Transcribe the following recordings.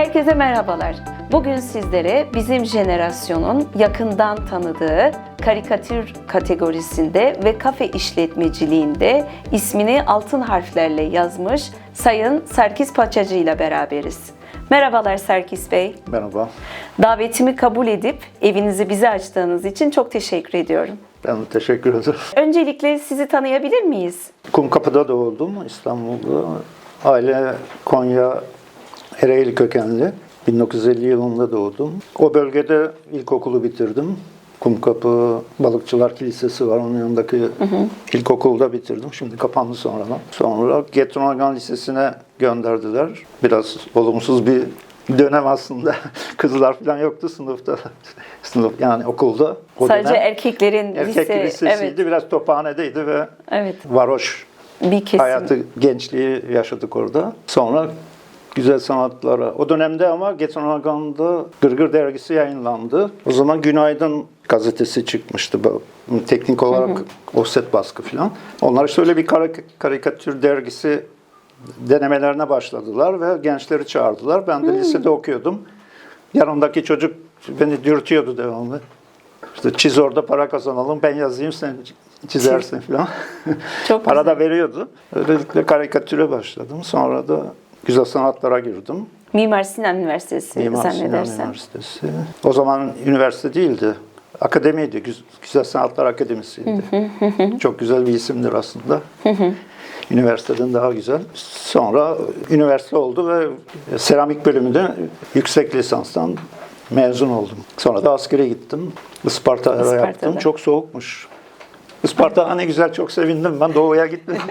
Herkese merhabalar. Bugün sizlere bizim jenerasyonun yakından tanıdığı karikatür kategorisinde ve kafe işletmeciliğinde ismini altın harflerle yazmış Sayın Serkis Paçacı ile beraberiz. Merhabalar Serkis Bey. Merhaba. Davetimi kabul edip evinizi bize açtığınız için çok teşekkür ediyorum. Ben de teşekkür ederim. Öncelikle sizi tanıyabilir miyiz? Kumkapı'da doğdum İstanbul'da. Aile Konya Ereğli kökenli. 1950 yılında doğdum. O bölgede ilkokulu bitirdim. Kumkapı Balıkçılar Kilisesi var. Onun yanındaki ilkokulda bitirdim. Şimdi kapandı sonradan. Sonra Getron Organ Lisesi'ne gönderdiler. Biraz olumsuz bir dönem aslında. Kızlar falan yoktu sınıfta. Sınıf yani okulda. O Sadece dönem. erkeklerin Erkek lise, lisesiydi. evet, Biraz tophanedeydi ve evet, varoş bir kesim. hayatı, gençliği yaşadık orada. Sonra güzel sanatlara. O dönemde ama Getron Organ'da Gırgır dergisi yayınlandı. O zaman Günaydın gazetesi çıkmıştı. Teknik olarak offset baskı falan. Onlar işte öyle bir karik- karikatür dergisi denemelerine başladılar ve gençleri çağırdılar. Ben de lisede okuyordum. Yanımdaki çocuk beni dürtüyordu devamlı. İşte çiz orada para kazanalım, ben yazayım sen çizersin falan. Çok para da veriyordu. Öylelikle karikatüre başladım. Sonra da güzel sanatlara girdim. Mimar Sinan Üniversitesi Mimar Sinan. Üniversitesi. O zaman üniversite değildi. Akademiydi. Güz- Güzel Sanatlar Akademisi'ydi. Çok güzel bir isimdir aslında. Üniversiteden daha güzel. Sonra üniversite oldu ve seramik bölümünde yüksek lisanstan mezun oldum. Sonra da askere gittim. Isparta'da. yaptım. Çok soğukmuş. Isparta ne güzel çok sevindim. Ben doğuya gitmedim.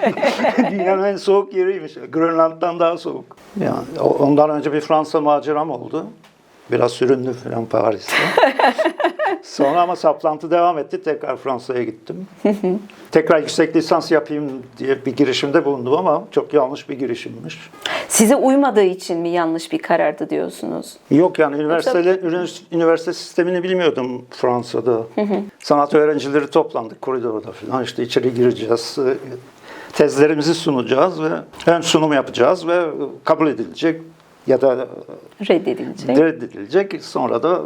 Dünyanın en soğuk yeriymiş. Grönland'dan daha soğuk. Yani ondan önce bir Fransa maceram oldu. Biraz süründüm falan Paris'te. Sonra ama saplantı devam etti. Tekrar Fransa'ya gittim. Tekrar yüksek lisans yapayım diye bir girişimde bulundum ama çok yanlış bir girişimmiş. Size uymadığı için mi yanlış bir karardı diyorsunuz? Yok yani üniversite, üniversite sistemini bilmiyordum Fransa'da. Sanat öğrencileri toplandık koridorda falan işte içeri gireceğiz. Tezlerimizi sunacağız ve ön sunum yapacağız ve kabul edilecek ya da Reddedilecek. reddedilecek. Sonra da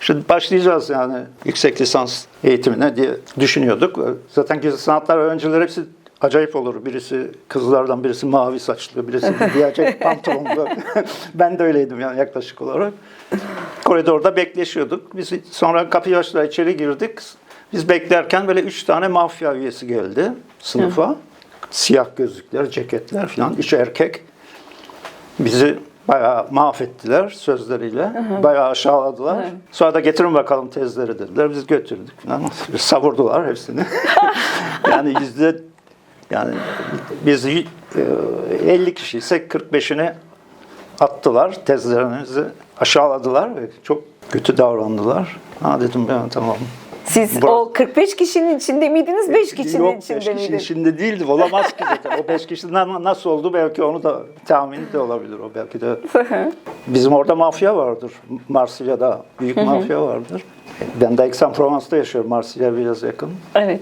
işte başlayacağız yani yüksek lisans eğitimine diye düşünüyorduk. Zaten güzel sanatlar öğrencileri hepsi acayip olur. Birisi kızlardan birisi mavi saçlı, birisi diyecek pantolonlu. ben de öyleydim yani yaklaşık olarak. Koridorda bekleşiyorduk. Biz sonra kapıyı açtılar içeri girdik. Biz beklerken böyle üç tane mafya üyesi geldi sınıfa. Siyah gözlükler, ceketler falan. Üç erkek. Bizi bayağı mahvettiler sözleriyle. Bayağı aşağıladılar. Sonra da getirin bakalım tezleri dediler. Biz götürdük falan. Savurdular hepsini. yani yüzde yani biz y- e, 50 kişiysek 45'ini attılar. Tezlerimizi aşağıladılar ve çok kötü davrandılar. Ha dedim ben tamam. Siz Burası- o 45 kişinin içinde miydiniz, 5 kişinin Yok, içinde beş kişinin miydiniz? içinde değildi. Olamaz ki zaten. O beş kişiden nasıl oldu belki onu da tahmin de olabilir o belki de. Bizim orada mafya vardır. Marsilya'da büyük mafya vardır. Ben de Aix-en-Provence'da yaşıyorum. Marsilya biraz yakın. evet.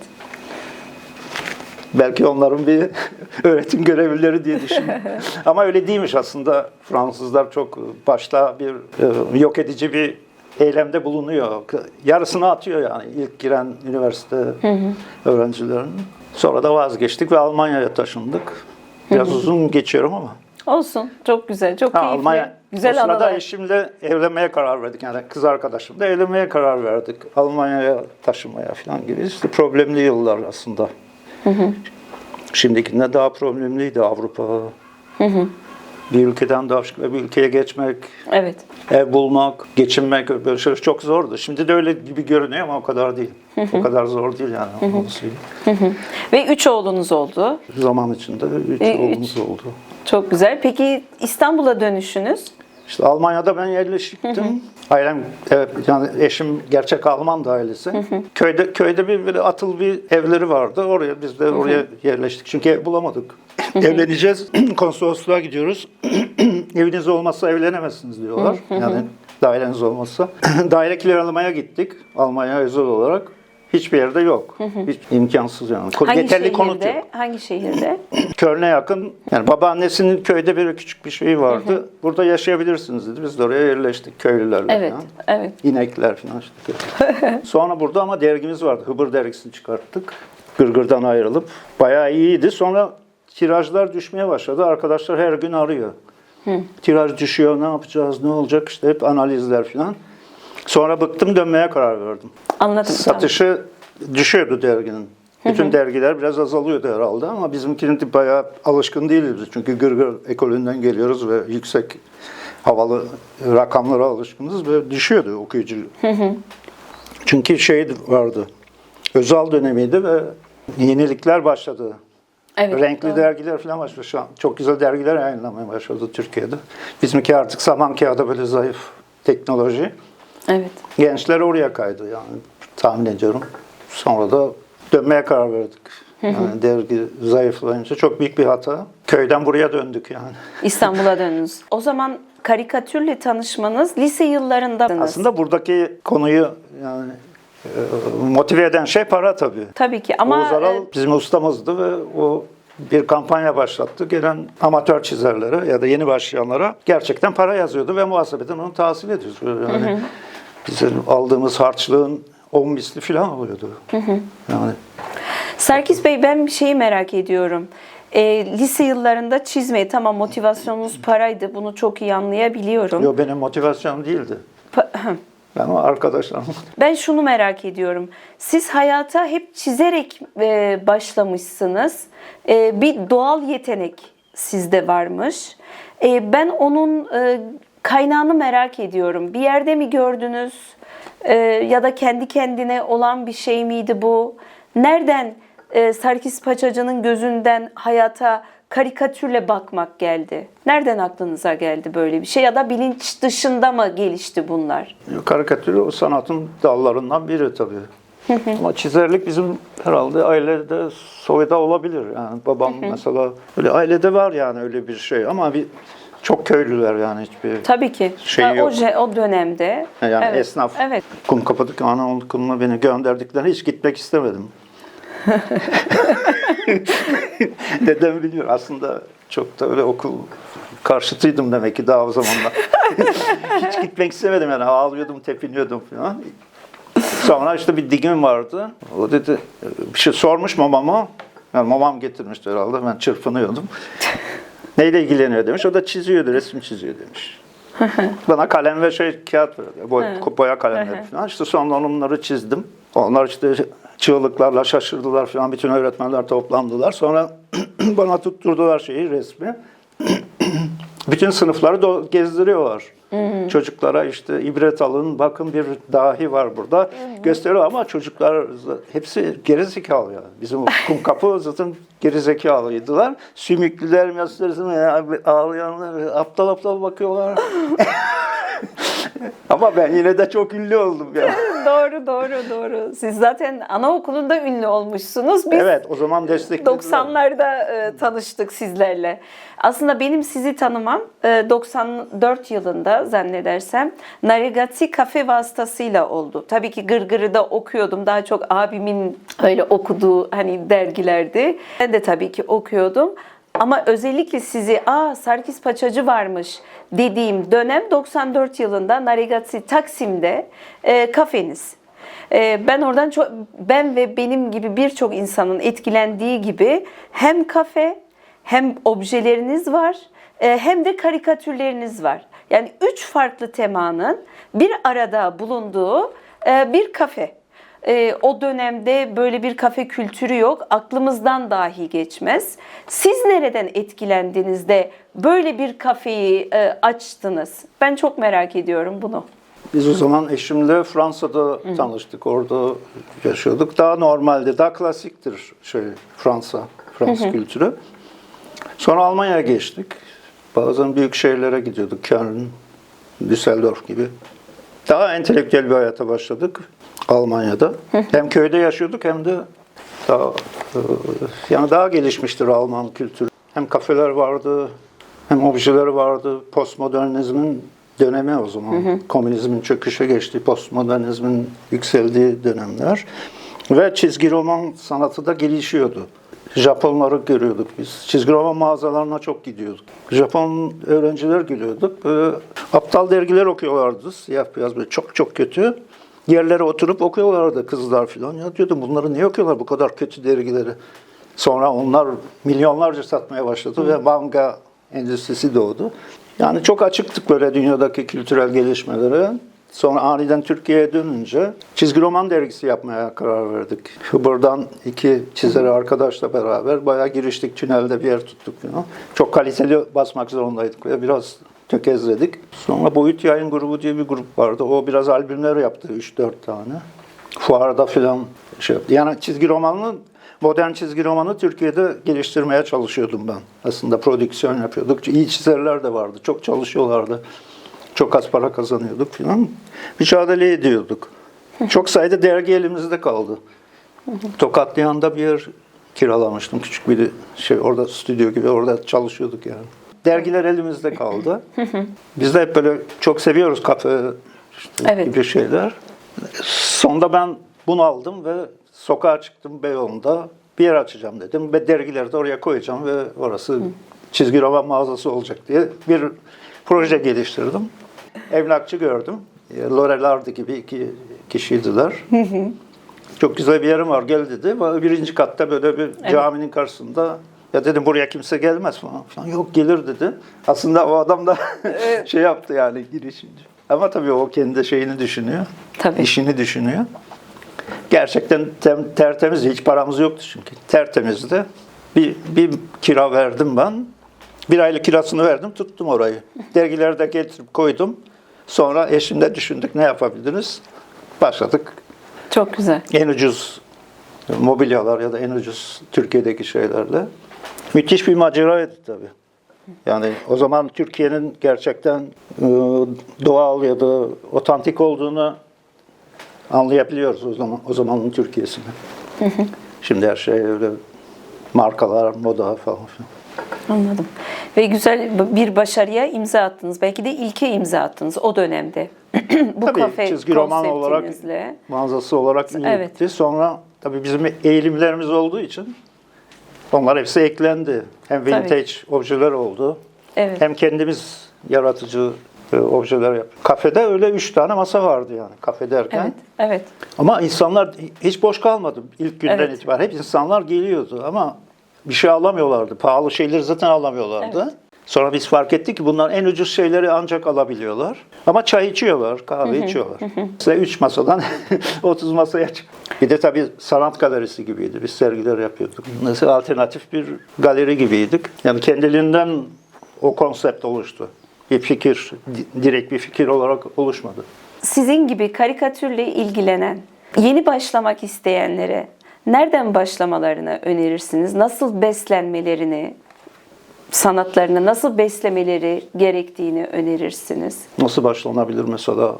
Belki onların bir öğretim görevlileri diye düşünüyorum. Ama öyle değilmiş aslında. Fransızlar çok başta bir e, yok edici bir eylemde bulunuyor. Yarısını atıyor yani ilk giren üniversite öğrencilerinin. Sonra da vazgeçtik ve Almanya'ya taşındık. Biraz uzun geçiyorum ama. Olsun. Çok güzel, çok Ha, keyifli. Almanya. Güzel o sırada anılar. eşimle evlenmeye karar verdik. Yani kız arkadaşımla evlenmeye karar verdik. Almanya'ya taşınmaya falan gibi. İşte problemli yıllar aslında. Şimdikinden daha problemliydi Avrupa. Bir ülkeden başka bir ülkeye geçmek, Evet. ev bulmak, geçinmek böyle şeyler çok zordu. Şimdi de öyle gibi görünüyor ama o kadar değil. O kadar zor değil yani. söyleyeyim. Ve 3 oğlunuz oldu. Zaman içinde üç E, üç. oğlumuz oldu. Çok güzel. Peki İstanbul'a dönüşünüz? İşte Almanya'da ben yerleştim. Ailem, evet, yani eşim gerçek Alman da ailesi. Köyde köyde bir böyle atıl bir evleri vardı. Oraya biz de oraya yerleştik. Çünkü ev bulamadık. Evleneceğiz. Konsolosluğa gidiyoruz. Eviniz olmazsa evlenemezsiniz diyorlar. Yani daireniz olmazsa. Daire kiralamaya gittik. Almanya özel olarak. hiçbir yerde yok. Hiç imkansız yani. Hangi Yeterli konut şehirde? yok. Hangi şehirde? Köln'e yakın. Yani babaannesinin köyde bir küçük bir şey vardı. Burada yaşayabilirsiniz dedi. Biz de oraya yerleştik köylülerle Evet, falan. evet. İnekler falan işte. Sonra burada ama dergimiz vardı. Hıbır dergisini çıkarttık. Gırgır'dan ayrılıp. Bayağı iyiydi. Sonra tirajlar düşmeye başladı. Arkadaşlar her gün arıyor. Tiraj düşüyor, ne yapacağız, ne olacak işte hep analizler falan. Sonra bıktım dönmeye karar verdim. Anladım. Satışı düşüyordu derginin. Bütün dergiler biraz azalıyordu herhalde ama bizimkinin bayağı alışkın değiliz. Çünkü gırgır ekolünden geliyoruz ve yüksek havalı rakamlara alışkınız ve düşüyordu okuyucu. Çünkü şey vardı, Özal dönemiydi ve yenilikler başladı. Evet, Renkli doğru. dergiler falan başladı. Şu an çok güzel dergiler yayınlamaya başladı Türkiye'de. Bizimki artık saman kağıda böyle zayıf teknoloji. Evet. Gençler oraya kaydı yani tahmin ediyorum. Sonra da dönmeye karar verdik. Yani dergi zayıflayınca çok büyük bir hata. Köyden buraya döndük yani. İstanbul'a döndünüz. O zaman karikatürle tanışmanız lise yıllarında. Aslında buradaki konuyu yani motive eden şey para tabii. Tabii ki ama Oğuz Aral e, bizim ustamızdı ve o bir kampanya başlattı. Gelen amatör çizerlere ya da yeni başlayanlara gerçekten para yazıyordu ve muhasebeden onu tahsil ediyoruz. Yani bizim aldığımız harçlığın 10 misli falan oluyordu. Yani Serkis Bey ben bir şeyi merak ediyorum. E, lise yıllarında çizmeyi tamam motivasyonunuz paraydı. Bunu çok iyi anlayabiliyorum. yo benim motivasyonum değildi. Pa- Ben o arkadaşlarım. Ben şunu merak ediyorum. Siz hayata hep çizerek e, başlamışsınız. E, bir doğal yetenek sizde varmış. E, ben onun e, kaynağını merak ediyorum. Bir yerde mi gördünüz? E, ya da kendi kendine olan bir şey miydi bu? Nereden e, Sarkis Paçacı'nın gözünden hayata karikatürle bakmak geldi? Nereden aklınıza geldi böyle bir şey? Ya da bilinç dışında mı gelişti bunlar? Karikatür o sanatın dallarından biri tabii. Ama çizerlik bizim herhalde ailede soyda olabilir. Yani babam mesela öyle ailede var yani öyle bir şey ama bir çok köylüler yani hiçbir Tabii ki. Şey Ha, o, yok. je- o dönemde. yani evet. esnaf. Evet. Kum kapadık anaokuluna beni gönderdiklerine hiç gitmek istemedim. Dedem biliyor aslında çok da öyle okul karşıtıydım demek ki daha o zamanlar. hiç gitmek istemedim yani ağlıyordum, tepiniyordum falan. Sonra işte bir digim vardı. O dedi bir şey sormuş mamama. Yani mamam getirmişti herhalde. Ben çırpınıyordum. Neyle ilgileniyor demiş. O da çiziyordu, resim çiziyor demiş. Bana kalem ve şey kağıt verdi. Boy, boya kalemleri falan. İşte sonra onları çizdim. Onlar işte çığlıklarla şaşırdılar falan. Bütün öğretmenler toplandılar. Sonra bana tutturdular şeyi, resmi. Bütün sınıfları gezdiriyorlar. Çocuklara işte ibret alın, bakın bir dahi var burada. Gösteriyor ama çocuklar hepsi gerizekalı ya. Bizim kum kapı zaten gerizekalıydılar. Sümüklüler, gösterisine ağlayanlar, aptal aptal bakıyorlar. ama ben yine de çok ünlü oldum ya. doğru doğru doğru. Siz zaten anaokulunda ünlü olmuşsunuz. Biz Evet, o zaman desteklediler. 90'larda e, tanıştık sizlerle. Aslında benim sizi tanımam e, 94 yılında zannedersem Narigati kafe vasıtasıyla oldu. Tabii ki Gırgır'ı da okuyordum. Daha çok abimin öyle okuduğu hani dergilerdi. Ben de tabii ki okuyordum. Ama özellikle sizi aa Sarkis Paçacı varmış dediğim dönem 94 yılında Narigati Taksim'de e, kafeniz. Ee, Ben oradan çok ben ve benim gibi birçok insanın etkilendiği gibi hem kafe hem objeleriniz var e, hem de karikatürleriniz var. Yani üç farklı temanın bir arada bulunduğu e, bir kafe. E, O dönemde böyle bir kafe kültürü yok. Aklımızdan dahi geçmez. Siz nereden etkilendiniz de böyle bir kafeyi e, açtınız? Ben çok merak ediyorum bunu. Biz o zaman eşimle Fransa'da tanıştık. Orada yaşıyorduk. Daha normaldi, daha klasiktir şey Fransa, Fransız kültürü. Sonra Almanya'ya geçtik. Bazen büyük şehirlere gidiyorduk. Köln, Düsseldorf gibi. Daha entelektüel bir hayata başladık Almanya'da. Hem köyde yaşıyorduk hem de daha e, yani daha gelişmiştir Alman kültürü. Hem kafeler vardı, hem objeleri vardı. Postmodernizmin dönemi o zaman. Komünizmin çöküşe geçtiği, postmodernizmin yükseldiği dönemler. Ve çizgi roman sanatı da gelişiyordu. Japonları görüyorduk biz. Çizgi roman mağazalarına çok gidiyorduk. Japon öğrenciler geliyorduk. Böyle aptal dergiler okuyorlardı. Siyah beyaz böyle çok çok kötü. Yerlere oturup okuyorlardı kızlar falan. Ya diyordum bunları niye okuyorlar bu kadar kötü dergileri? Sonra onlar milyonlarca satmaya başladı ve manga endüstrisi doğdu. Yani çok açıktık böyle dünyadaki kültürel gelişmelere. Sonra aniden Türkiye'ye dönünce çizgi roman dergisi yapmaya karar verdik. Buradan iki çizeri arkadaşla beraber bayağı giriştik. Tünelde bir yer tuttuk falan. Çok kaliteli basmak zorundaydık biraz tökezledik. Sonra Boyut Yayın Grubu diye bir grup vardı. O biraz albümler yaptı 3-4 tane. Fuarda falan şey yaptı. Yani çizgi romanın modern çizgi romanı Türkiye'de geliştirmeye çalışıyordum ben. Aslında prodüksiyon yapıyorduk. İyi çizerler de vardı. Çok çalışıyorlardı. Çok az para kazanıyorduk falan. Mücadele ediyorduk. Çok sayıda dergi elimizde kaldı. Tokatlıyan'da bir yer kiralamıştım. Küçük bir şey orada stüdyo gibi orada çalışıyorduk yani. Dergiler elimizde kaldı. Biz de hep böyle çok seviyoruz kafe işte Evet. gibi şeyler. Sonunda ben bunu aldım ve sokağa çıktım Beyoğlu'nda. Bir yer açacağım dedim ve dergileri de oraya koyacağım ve orası çizgi roman mağazası olacak diye bir proje geliştirdim. Emlakçı gördüm. E, Lorelardi gibi iki kişiydiler. Çok güzel bir yerim var gel dedi. Birinci katta böyle bir caminin karşısında ya dedim buraya kimse gelmez falan. falan. Yok gelir dedi. Aslında o adam da şey yaptı yani girişimci. Ama tabii o kendi şeyini düşünüyor. Tabii. işini düşünüyor. Gerçekten tem, tertemiz. Hiç paramız yoktu çünkü. Tertemizdi. Bir, bir kira verdim ben. Bir aylık kirasını verdim. Tuttum orayı. Dergileri de getirip koydum. Sonra eşimle düşündük ne yapabiliriz. Başladık. Çok güzel. En ucuz mobilyalar ya da en ucuz Türkiye'deki şeylerle. Müthiş bir maceraydı tabii. Yani o zaman Türkiye'nin gerçekten e, doğal ya da otantik olduğunu anlayabiliyoruz o zaman o zamanın Türkiye'sini. Şimdi her şey öyle markalar, moda falan filan. Anladım. Ve güzel bir başarıya imza attınız. Belki de ilke imza attınız o dönemde. Bu Tabii kafe çizgi roman olarak mağazası olarak Evet. Sonra tabii bizim eğilimlerimiz olduğu için onlar hepsi eklendi. Hem Tabii. vintage objeler oldu. Evet. Hem kendimiz yaratıcı e, objeler yaptık. Kafede öyle üç tane masa vardı yani kafe derken. Evet. Evet. Ama insanlar hiç boş kalmadı ilk günden Evet. itibaren. Hep insanlar geliyordu ama bir şey alamıyorlardı. Pahalı şeyleri zaten alamıyorlardı. Evet. Sonra biz fark ettik ki bunlar en ucuz şeyleri ancak alabiliyorlar. Ama çay içiyorlar, kahve içiyorlar. Mesela 3 masadan 30 masaya çık. Bir de tabii sanat galerisi gibiydi. Biz sergiler yapıyorduk. Mesela alternatif bir galeri gibiydik. Yani kendiliğinden o konsept oluştu. Bir fikir, di- direkt bir fikir olarak oluşmadı. Sizin gibi karikatürle ilgilenen, yeni başlamak isteyenlere nereden başlamalarını önerirsiniz? Nasıl beslenmelerini, sanatlarını nasıl beslemeleri gerektiğini önerirsiniz? Nasıl başlanabilir mesela?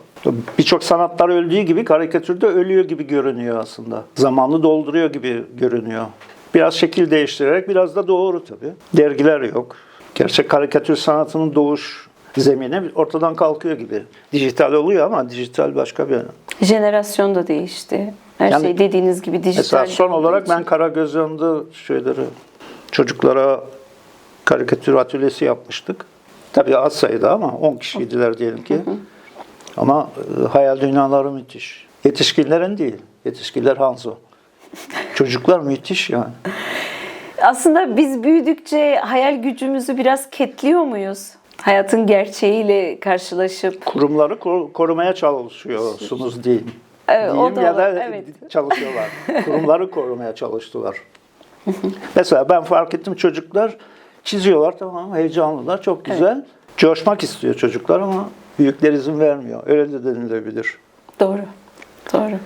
Birçok sanatlar öldüğü gibi karikatürde ölüyor gibi görünüyor aslında. Zamanı dolduruyor gibi görünüyor. Biraz şekil değiştirerek biraz da doğru tabii. Dergiler yok. Gerçek karikatür sanatının doğuş zemini ortadan kalkıyor gibi. Dijital oluyor ama dijital başka bir. Jenerasyon da değişti. Her Yani şey dediğiniz gibi dijital. Mesela son olarak ben için. Karagözyan'da şeyleri çocuklara karikatür atölyesi yapmıştık. Tabii az sayıda ama 10 kişiydiler diyelim ki. Ama e, hayal dünyaları müthiş. Yetişkinlerin değil. Yetişkinler Hanzo. Çocuklar müthiş yani. Aslında biz büyüdükçe hayal gücümüzü biraz ketliyor muyuz? Hayatın gerçeğiyle karşılaşıp Kurumları kor- korumaya çalışıyorsunuz diyeyim. Evet, o Diyeyim da ya da evet. çalışıyorlar. Kurumları korumaya çalıştılar. Mesela ben fark ettim çocuklar çiziyorlar tamam heyecanlılar çok güzel. Coşmak istiyor çocuklar ama büyükler izin vermiyor. Öyle de denilebilir. doğru. Doğru.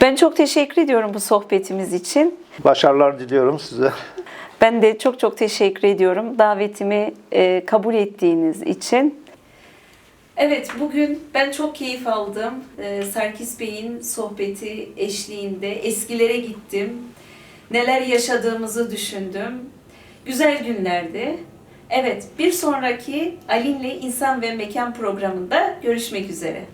Ben çok teşekkür ediyorum bu sohbetimiz için. Başarılar diliyorum size. Ben de çok çok teşekkür ediyorum davetimi e, kabul ettiğiniz için. Evet bugün ben çok keyif aldım. E, Sarkis Bey'in sohbeti eşliğinde eskilere gittim. Neler yaşadığımızı düşündüm. Güzel günlerdi. Evet bir sonraki Alin'le İnsan ve Mekan programında görüşmek üzere.